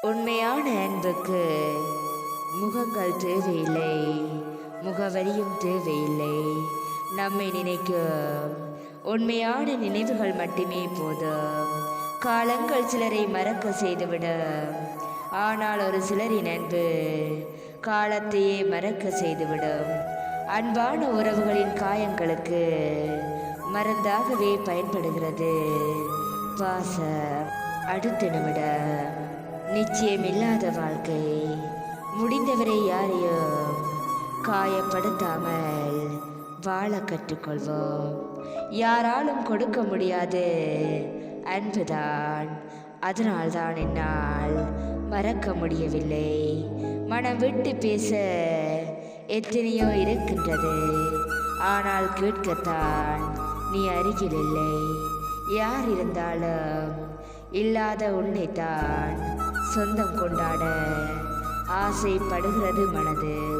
உண்மையான அன்புக்கு முகங்கள் தேவையில்லை முகவரியும் தேவையில்லை. நம்மை நினைக்கும் உண்மையான நினைவுகள் மட்டுமே போதும். காலங்கள் சிலரை மறக்க செய்துவிடும். ஆனால் ஒரு சிலரின் அன்பு காலத்தையே மறக்க செய்துவிடும். அன்பான உறவுகளின் காயங்களுக்கு மருந்தாகவே பயன்படுகிறது. பாச அடுத்த நிமிடம். நிச்சயமில்லாத வாழ்க்கை. முடிந்தவரை யாரையும் காயப்படுத்தாமல் வாழ கற்றுக்கொள்வோம். யாராலும் கொடுக்க முடியாது. அன்புதான். அதனால்தான் என்னால் மறக்க முடியவில்லை. மனம் விட்டு பேச எத்தனையோ இருக்கின்றது. ஆனால் கேட்கத்தான் நீ அருகில் இல்லை. யார் இருந்தாலும் இல்லாத உன்னைத்தான் சொந்தம் கொண்டாட ஆசைப்படுகிறது மனது.